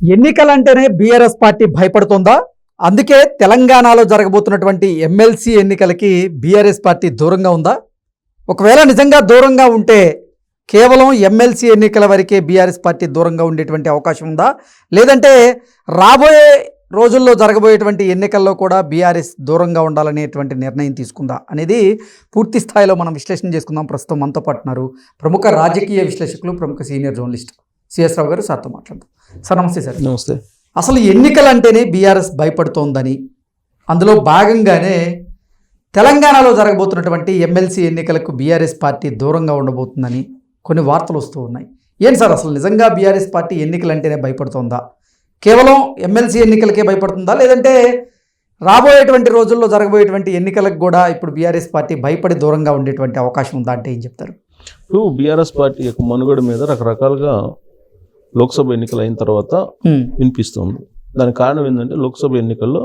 ఎన్నికలంటేనే BRS party భయపడుతోందా? అందుకే తెలంగాణలో జరగబోతున్నటువంటి ఎమ్మెల్సీ ఎన్నికలకి బీఆర్ఎస్ పార్టీ దూరంగా ఉందా? ఒకవేళ నిజంగా దూరంగా ఉంటే కేవలం ఎమ్మెల్సీ ఎన్నికల వరకే బీఆర్ఎస్ పార్టీ దూరంగా ఉండేటువంటి అవకాశం ఉందా? లేదంటే రాబోయే రోజుల్లో జరగబోయేటువంటి ఎన్నికల్లో కూడా బీఆర్ఎస్ దూరంగా ఉండాలనేటువంటి నిర్ణయం తీసుకుందా అనేది పూర్తి స్థాయిలో మనం విశ్లేషణ చేసుకుందాం. ప్రస్తుతం మనతో పాటు ఉన్నారు ప్రముఖ రాజకీయ విశ్లేషకులు ప్రముఖ సీనియర్ జర్నలిస్ట్. సిఎస్ రావు గారు సార్తో మాట్లాడదాం. సార్ నమస్తే సార్. నమస్తే. అసలు ఎన్నికలంటేనే బీఆర్ఎస్ భయపడుతోందని అందులో భాగంగానే తెలంగాణలో జరగబోతున్నటువంటి ఎమ్మెల్సీ ఎన్నికలకు బీఆర్ఎస్ పార్టీ దూరంగా ఉండబోతుందని కొన్ని వార్తలు వస్తూ ఉన్నాయి. ఏంటి సార్ అసలు నిజంగా బీఆర్ఎస్ పార్టీ ఎన్నికలంటేనే భయపడుతోందా? కేవలం ఎమ్మెల్సీ ఎన్నికలకే భయపడుతుందా? లేదంటే రాబోయేటువంటి రోజుల్లో జరగబోయేటువంటి ఎన్నికలకు కూడా ఇప్పుడు బీఆర్ఎస్ పార్టీ భయపడి దూరంగా ఉండేటువంటి అవకాశం ఉందా అంటే ఏం చెప్తారు? ఇప్పుడు బీఆర్ఎస్ పార్టీ యొక్క మనుగడ మీద రకరకాలుగా లోక్సభ ఎన్నికలు అయిన తర్వాత వినిపిస్తుంది. దానికి కారణం ఏంటంటే లోక్సభ ఎన్నికల్లో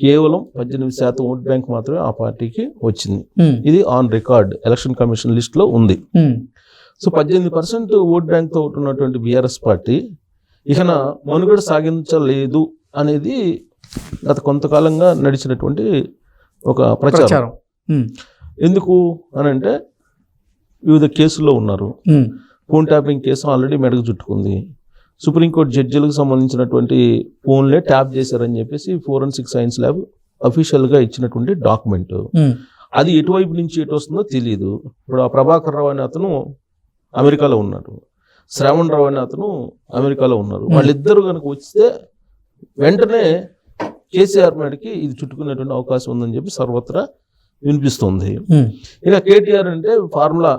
కేవలం పద్దెనిమిది శాతం ఓట్ బ్యాంక్ మాత్రమే ఆ పార్టీకి వచ్చింది. ఇది ఆన్ రికార్డ్ ఎలక్షన్ కమిషన్ లిస్ట్లో ఉంది. ఉమ్, సో పద్దెనిమిది పర్సెంట్ ఓట్ బ్యాంక్తో ఉన్నటువంటి బీఆర్ఎస్ పార్టీ ఇకన మనుగడ సాగించలేదు అనేది గత కొంతకాలంగా నడిచినటువంటి ఒక ప్రచారం. ఎందుకు అని అంటే వివిధ కేసుల్లో ఉన్నారు. ఫోన్ ట్యాపింగ్ కేసు ఆల్రెడీ మెడకు చుట్టుకుంది. సుప్రీంకోర్టు జడ్జిలకు సంబంధించినటువంటి ఫోన్లే ట్యాప్ చేశారని చెప్పేసి ఫోరెన్సిక్ సైన్స్ ల్యాబ్ అఫీషియల్గా ఇచ్చినటువంటి డాక్యుమెంట్. అది ఎటువైపు నుంచి ఎటు వస్తుందో తెలియదు ఇప్పుడు ఆ ప్రభాకర్ రావు అనే అతను అమెరికాలో ఉన్నాడు. శ్రావణ్ రావు అనే అతను అమెరికాలో ఉన్నారు. వాళ్ళిద్దరు కనుక వస్తే వెంటనే కేసీఆర్ మేడకి ఇది చుట్టుకునేటువంటి అవకాశం ఉందని చెప్పి సర్వత్రా వినిపిస్తుంది. ఇక కేటీఆర్ అంటే ఫార్ములా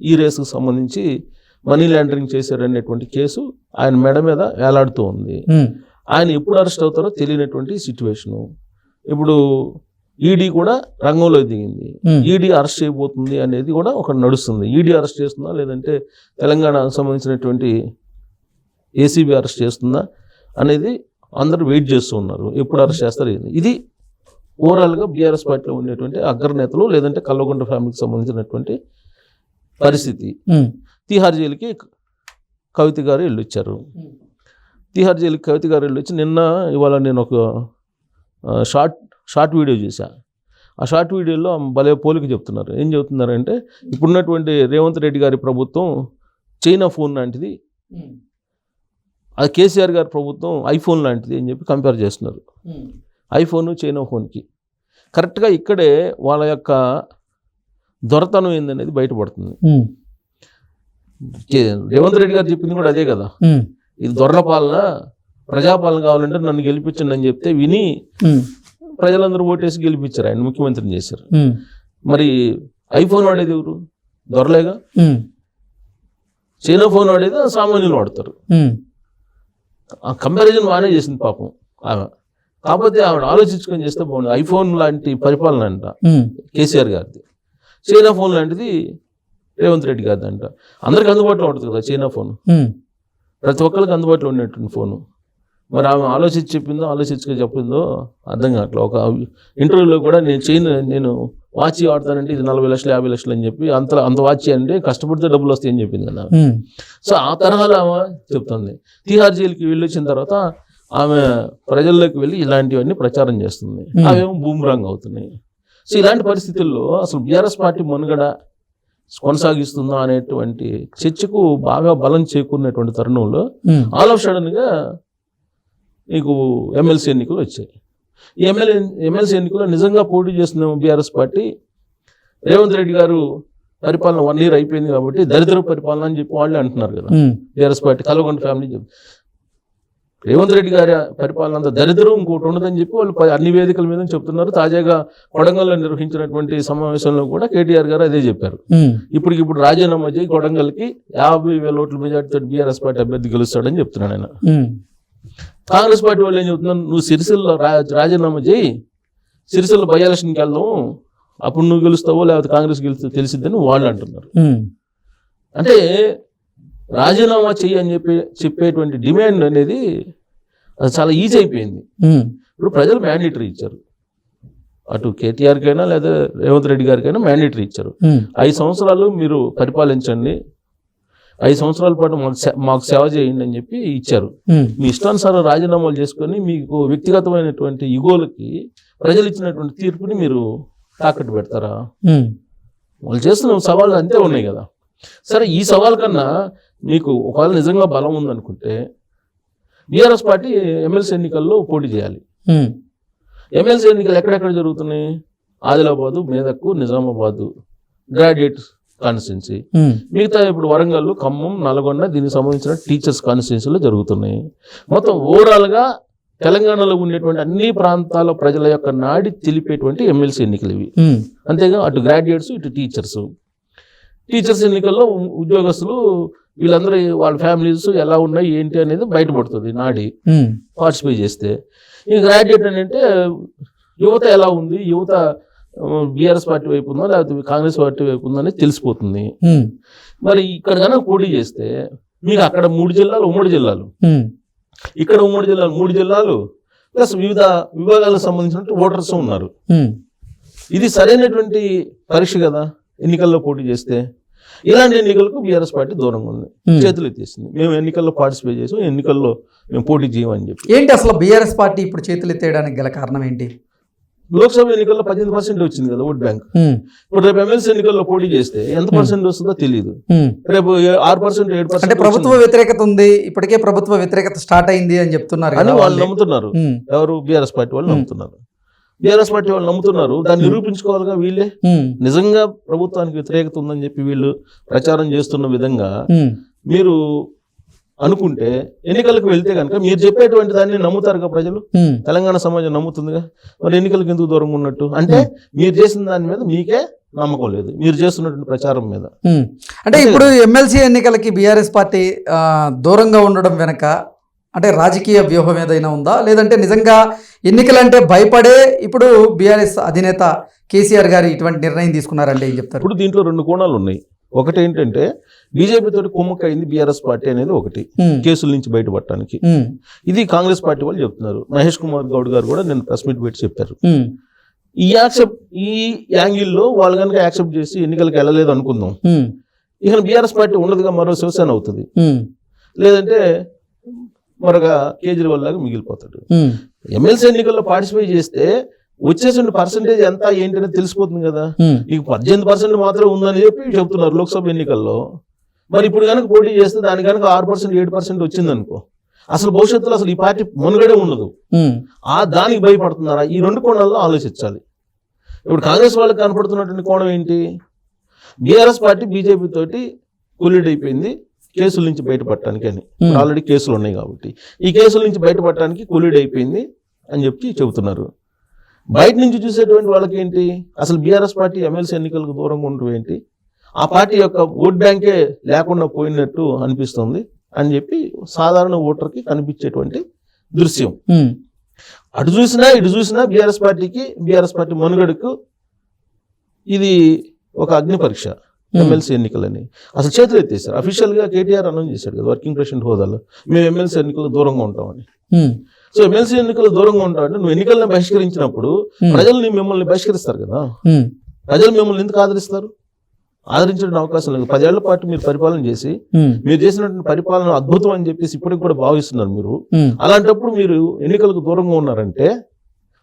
ఈ రేసుకు సంబంధించి మనీ లాండరింగ్ చేశారనేటువంటి కేసు ఆయన మెడ మీద వేలాడుతూ ఉంది. ఆయన ఎప్పుడు అరెస్ట్ అవుతారో తెలియనటువంటి సిచ్యువేషను. ఇప్పుడు ఈడీ కూడా రంగంలో దిగింది. ఈడీ అరెస్ట్ చేయబోతుంది అనేది కూడా ఒక నడుస్తుంది. ఈడీ అరెస్ట్ చేస్తుందా లేదంటే తెలంగాణకు సంబంధించినటువంటి ఏసీబీ అరెస్ట్ చేస్తుందా అనేది అందరూ వెయిట్ చేస్తూ ఉన్నారు. ఎప్పుడు అరెస్ట్ చేస్తారు ఇది ఓవరాల్గా బీఆర్ఎస్ పార్టీలో ఉండేటువంటి అగ్రనేతలు లేదంటే కల్వకుంట్ల ఫ్యామిలీకి సంబంధించినటువంటి పరిస్థితి. తిహార్ జైలుకి కవిత గారు వెళ్ళొచ్చారు. తిహార్ జైలుకి కవిత గారు వెళ్ళొచ్చి నిన్న ఇవాళ నేను ఒక షార్ట్ షార్ట్ వీడియో చూసా ఆ షార్ట్ వీడియోలో భలే పోలిక చెప్తున్నారు. ఏం చెబుతున్నారంటే ఇప్పుడున్నటువంటి రేవంత్ రెడ్డి గారి ప్రభుత్వం చైనా ఫోన్ లాంటిది అది కేసీఆర్ గారి ప్రభుత్వం ఐఫోన్ లాంటిది అని చెప్పి కంపేర్ చేస్తున్నారు. ఐఫోన్ చైనా ఫోన్కి. కరెక్ట్గా ఇక్కడే వాళ్ళ యొక్క దొరతనం ఏందనేది బయటపడుతుంది. రేవంత్ రెడ్డి గారు చెప్పింది కూడా అదే కదా. ఇది దొరల పాలన ప్రజాపాలన కావాలంటే నన్ను గెలిపించండి అని చెప్తే విని ప్రజలందరూ ఓటేసి గెలిపించారు. ఆయన ముఖ్యమంత్రిని చేశారు. మరి ఐఫోన్ వాడేది ఎవరు? దొరలేగా? చైనా ఫోన్ వాడేది సామాన్యులు వాడతారు. ఆ కంపారిజన్ బాగానే చేసింది పాపం ఆమె. కాకపోతే ఆవిడ ఆలోచించుకొని చేస్తే బాగుంది ఐఫోన్ లాంటి పరిపాలన అంట కేసీఆర్ గారిది. చైనా ఫోన్ లాంటిది రేవంత్ రెడ్డి అంట అందరికి అందుబాటులో ఉంటుంది కదా చైనా ఫోన్. ప్రతి ఒక్కరికి అందుబాటులో ఉండేటువంటి ఫోను. మరి ఆమె ఆలోచించి చెప్పిందో ఆలోచించుక చెప్పిందో అర్థం కావట్లేదు ఒక ఇంటర్వ్యూలో కూడా నేను చైన్ నేను వాచ్ వాడతానంటే ఇది నలభై లక్షలు యాభై లక్షలు అని చెప్పి అంత అంత వాచ్ అంటే కష్టపడితే డబ్బులు వస్తాయని చెప్పింది కదా. ఉమ్, సో ఆ తరహాలో ఆమె చెప్తుంది తిహార్ జైలుకి వెళ్ళి వచ్చిన తర్వాత ఆమె ప్రజల్లోకి వెళ్ళి ఇలాంటివన్నీ ప్రచారం చేస్తుంది. అవేమో బూమ్రాంగ్ అవుతున్నాయి. సో ఇలాంటి పరిస్థితుల్లో అసలు బీఆర్ఎస్ పార్టీ మనుగడ కొనసాగిస్తుందా అనేటువంటి చర్చకు బాగా బలం చేకూరినటువంటి తరుణంలో ఉమ్, ఆల్ ఆఫ్ సడన్గా నీకు ఎమ్మెల్సీ ఎన్నికలు వచ్చాయి. ఈ ఎమ్మెల్యే ఎమ్మెల్సీ ఎన్నికల్లో నిజంగా పోటీ చేస్తున్న బీఆర్ఎస్ పార్టీ రేవంత్ రెడ్డి గారు పరిపాలన వన్ ఇయర్ అయిపోయింది కాబట్టి దరిద్ర పరిపాలన అని చెప్పి వాళ్ళే అంటున్నారు కదా. ఉమ్, బీఆర్ఎస్ పార్టీ కలవకొండ ఫ్యామిలీ రేవంత్ రెడ్డి గారి పరిపాలన అంత దరిద్రం ఇంకోటి ఉండదని చెప్పి వాళ్ళు అన్ని వేదికల మీద చెప్తున్నారు. తాజాగా కొడంగల్లో నిర్వహించినటువంటి సమావేశంలో కూడా కేటీఆర్ గారు అదే చెప్పారు. ఇప్పటికి ఇప్పుడు రాజీనామా చేయి కొడంగల్కి యాభై వేల ఓట్ల మెజార్టీతో బీఆర్ఎస్ పార్టీ అభ్యర్థి గెలుస్తాడని చెప్తున్నాడు ఆయన. కాంగ్రెస్ పార్టీ వాళ్ళు ఏం చెప్తున్నారు? నువ్వు సిరిసిల్ల రాజీనామా చేయి. సిరిసిల్ల బై ఎలక్షన్కి వెళ్దాం. అప్పుడు నువ్వు గెలుస్తావో లేకపోతే కాంగ్రెస్ గెలుస్తా తెలిసిద్దని వాళ్ళు అంటున్నారు. అంటే రాజీనామా చెయ్యి అని చెప్పి చెప్పేటువంటి డిమాండ్ అనేది అది చాలా ఈజీ అయిపోయింది. ఇప్పుడు ప్రజలు మ్యాండేటరీ ఇచ్చారు. అటు కేటీఆర్కైనా లేదా రేవంత్ రెడ్డి గారికైనా మ్యాండేటరీ ఇచ్చారు. ఐదు సంవత్సరాలు మీరు పరిపాలించండి. ఐదు సంవత్సరాల పాటు మాకు మాకు సేవ చేయండి అని చెప్పి ఇచ్చారు. మీ ఇష్టానుసారం రాజీనామాలు చేసుకొని మీకు వ్యక్తిగతమైనటువంటి ఇగోలకి ప్రజలు ఇచ్చినటువంటి తీర్పుని మీరు తాకట్టు పెడతారా? వాళ్ళు చేస్తున్న సవాళ్ళు అంతే ఉన్నాయి కదా. సరే ఈ సవాల్ కన్నా మీకు ఒకవేళ నిజంగా బలం ఉందనుకుంటే బీఆర్ఎస్ పార్టీ ఎమ్మెల్సీ ఎన్నికల్లో పోటీ చేయాలి. ఎమ్మెల్సీ ఎన్నికలు ఎక్కడెక్కడ జరుగుతున్నాయి? ఆదిలాబాదు మేదక్కు నిజామాబాదు గ్రాడ్యుయేట్ కాన్స్టిట్యున్సీ. మిగతా ఇప్పుడు వరంగల్ ఖమ్మం నల్గొండ దీనికి సంబంధించిన టీచర్స్ కాన్స్టిట్యున్సీలో జరుగుతున్నాయి. మొత్తం ఓవరాల్గా తెలంగాణలో ఉండేటువంటి అన్ని ప్రాంతాల ప్రజల యొక్క నాడి తెలిపేటువంటి ఎమ్మెల్సీ ఎన్నికలు ఇవి. అంతేగా అటు గ్రాడ్యుయేట్స్ ఇటు టీచర్స్. టీచర్స్ ఎన్నికల్లో ఉద్యోగస్తులు వీళ్ళందరూ వాళ్ళ ఫ్యామిలీస్ ఎలా ఉన్నాయి ఏంటి అనేది బయటపడుతుంది నాడి. పార్టిసిపేట్ చేస్తే. ఈ గ్రాడ్యుయేట్ అని అంటే యువత ఎలా ఉంది యువత బీఆర్ఎస్ పార్టీ వైపు ఉందా లేకపోతే కాంగ్రెస్ పార్టీ వైపు ఉందా అనేది తెలిసిపోతుంది. మరి ఇక్కడ కనుక పోటీ చేస్తే మీకు అక్కడ మూడు జిల్లాలు ఉమ్మడి జిల్లాలు. ఇక్కడ ఉమ్మడి జిల్లాలు మూడు జిల్లాలు ప్లస్ వివిధ విభాగాలకు సంబంధించిన ఓటర్స్ ఉన్నారు. ఇది సరైనటువంటి పరీక్ష కదా ఎన్నికల్లో పోటీ చేస్తే. ఇలాంటి ఎన్నికలకు బీఆర్ఎస్ పార్టీ దూరంగా ఉంది. చేతులు ఎత్తేసింది. మేము ఎన్నికల్లో పార్టిసిపేట్ చేసాం. ఎన్నికల్లో మేము పోటీ చేయమని చెప్పి. ఏంటి అసలు బీఆర్ఎస్ పార్టీ ఇప్పుడు చేతులు ఎత్తేయడానికి గల కారణం ఏంటి? లోక్సభ ఎన్నికల్లో పద్దెనిమిది పర్సెంట్ వచ్చింది కదా ఓట్ బ్యాంక్. ఇప్పుడు రేపు ఎమ్మెల్సీ ఎన్నికల్లో పోటీ చేస్తే ఎంత పర్సెంట్ వస్తుందో తెలియదు. రేపు ఆరు పర్సెంట్ ఏడు అంటే పర్సెంట్ ప్రభుత్వ వ్యతిరేకత ఉంది. ఇప్పటికే ప్రభుత్వ వ్యతిరేకత స్టార్ట్ అయింది అని చెప్తున్నారు అని వాళ్ళు. నమ్ముతున్నారు. ఎవరు బీఆర్ఎస్ పార్టీ వాళ్ళు. నమ్ముతున్నారు. బీఆర్ఎస్ పార్టీ వాళ్ళు నమ్ముతున్నారు. దాన్ని నిరూపించుకోవాలిగా వీళ్ళే. ఉమ్, నిజంగా ప్రభుత్వానికి వ్యతిరేకత ఉందని చెప్పి వీళ్ళు ప్రచారం చేస్తున్న విధంగా ఉమ్, మీరు అనుకుంటే ఎన్నికలకు వెళ్తే కనుక మీరు చెప్పేటువంటి దాన్ని నమ్ముతారుగా ప్రజలు? తెలంగాణ సమాజం నమ్ముతుందిగా? మరి ఎన్నికలకు ఎందుకు దూరంగా ఉన్నట్టు? అంటే మీరు చేసిన దాని మీద మీకే నమ్మకం లేదు. మీరు చేస్తున్నటువంటి ప్రచారం మీద. అంటే ఇప్పుడు ఎమ్మెల్సీ ఎన్నికలకి బీఆర్ఎస్ పార్టీ దూరంగా ఉండడం వెనక అంటే రాజకీయ వ్యూహం ఏదైనా ఉందా? లేదంటే నిజంగా ఎన్నికలంటే భయపడే ఇప్పుడు బీఆర్ఎస్ అధినేత కేసీఆర్ గారు ఇటువంటి నిర్ణయం తీసుకున్నారంటే ఏం చెప్తారు? ఇప్పుడు దీంట్లో రెండు కోణాలు ఉన్నాయి ఒకటి ఏంటంటే బీజేపీ తోటి కుమ్మక్కైంది బీఆర్ఎస్ పార్టీ అనేది ఒకటి కేసుల నుంచి బయటపడటానికి. ఇది కాంగ్రెస్ పార్టీ వాళ్ళు చెప్తున్నారు. మహేష్ కుమార్ గౌడ్ గారు కూడా నేను ప్రెస్ మీట్ పెట్టి చెప్పారు. ఈ యాక్సెప్ట్ ఈ యాంగిల్లో వాళ్ళు కనుక యాక్సెప్ట్ చేసి ఎన్నికలకు వెళ్ళలేదు అనుకుందాం. ఇక బీఆర్ఎస్ పార్టీ ఉండదుగా మరో శివసేన అవుతుంది. లేదంటే మరొక కేజ్రీవాల్ లాగా మిగిలిపోతాడు. ఎమ్మెల్సీ ఎన్నికల్లో పార్టిసిపేట్ చేస్తే వచ్చేసిన పర్సంటేజ్ ఎంత ఏంటి అనేది తెలిసిపోతుంది కదా. నీకు పద్దెనిమిది పర్సెంట్ మాత్రం ఉందని చెప్పి చెప్తున్నారు లోక్సభ ఎన్నికల్లో. మరి ఇప్పుడు కనుక పోటీ చేస్తే దాని కనుక ఆరు పర్సెంట్ ఏడు పర్సెంట్ వచ్చిందనుకో అసలు భవిష్యత్తులో అసలు ఈ పార్టీ మనుగడే ఉండదు. ఆ దానికి భయపడుతున్నారా? ఈ రెండు కోణాల్లో ఆలోచించాలి. ఇప్పుడు కాంగ్రెస్ వాళ్ళకి కనపడుతున్నటువంటి కోణం ఏంటి? బీఆర్ఎస్ పార్టీ బీజేపీ తోటి కొలిడ్ అయిపోయింది కేసుల నుంచి బయటపడటానికి అని. ఆల్రెడీ కేసులు ఉన్నాయి కాబట్టి. ఈ కేసుల నుంచి బయటపడటానికి కొలిడ్ అయిపోయింది అని చెప్పి చెబుతున్నారు. బయట నుంచి చూసేటువంటి వాళ్ళకి ఏంటి అసలు బీఆర్ఎస్ పార్టీ ఎమ్మెల్సీ ఎన్నికలకు దూరంగా ఉండటం ఏంటి? ఆ పార్టీ యొక్క ఓట్ బ్యాంకే లేకుండా పోయినట్టు అనిపిస్తుంది అని చెప్పి సాధారణ ఓటర్కి కనిపించేటువంటి దృశ్యం. అటు చూసినా ఇటు చూసినా బీఆర్ఎస్ పార్టీకి బీఆర్ఎస్ పార్టీ మనుగడకు ఇది ఒక అగ్ని పరీక్ష. ఎమ్మెల్సీ ఎన్నికలని. అసలు చేతులు ఎత్తేసారు. అఫీషియల్గా కేటీఆర్ అనౌన్స్ చేశాడు కదా వర్కింగ్ ప్రెసిడెంట్ హోదాలో. మేము ఎమ్మెల్సీ ఎన్నికలు దూరంగా ఉంటామని. సో ఎమ్మెల్సీ ఎన్నికలు దూరంగా ఉంటామంటే నువ్వు ఎన్నికలను బహిష్కరించినప్పుడు ఉమ్, ప్రజలు నీ మిమ్మల్ని బహిష్కరిస్తారు కదా. ప్రజలు మిమ్మల్ని ఎందుకు ఆదరిస్తారు? ఆదరించడానికి అవకాశం లేదు. పదేళ్ళ పాటు మీరు పరిపాలన చేసి మీరు చేసినటువంటి పరిపాలన అద్భుతం అని చెప్పేసి ఇప్పటికి కూడా భావిస్తున్నారు మీరు. అలాంటప్పుడు మీరు ఎన్నికలకు దూరంగా ఉన్నారంటే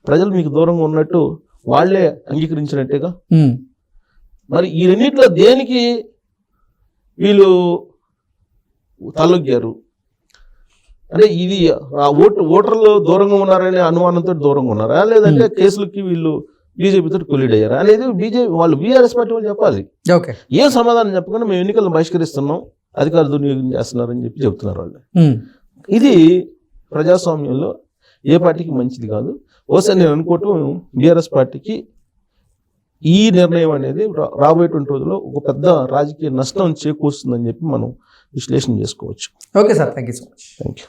ప్రజలు మీకు దూరంగా ఉన్నట్టు వాళ్ళే అంగీకరించినట్టేగా? మరి ఈ రెండిట్లో దేనికి వీళ్ళు తలొగ్గారు? అంటే ఇది ఆ ఓటు ఓటర్లు దూరంగా ఉన్నారనే అనుమానంతో దూరంగా ఉన్నారా? లేదంటే కేసులకి వీళ్ళు బీజేపీతో కొలిడ్ అయ్యారా అనేది బీజేపీ వాళ్ళు బీఆర్ఎస్ పార్టీ వాళ్ళు చెప్పాలి. ఏం సమాధానం చెప్పకుండా మేము ఎన్నికలను బహిష్కరిస్తున్నాం అధికార దుర్వినియోగం చేస్తున్నారని చెప్పి చెప్తున్నారు వాళ్ళు. ఇది ప్రజాస్వామ్యంలో ఏ పార్టీకి మంచిది కాదు. ఓసారి నేను అనుకోవటం బీఆర్ఎస్ పార్టీకి ఈ నిర్ణయం అనేది రాబోయేటువంటి రోజుల్లో ఒక పెద్ద రాజకీయ నష్టం చేకూరుస్తుందని చెప్పి మనం విశ్లేషణ చేసుకోవచ్చు. Okay sir. Thank you so much. Thank you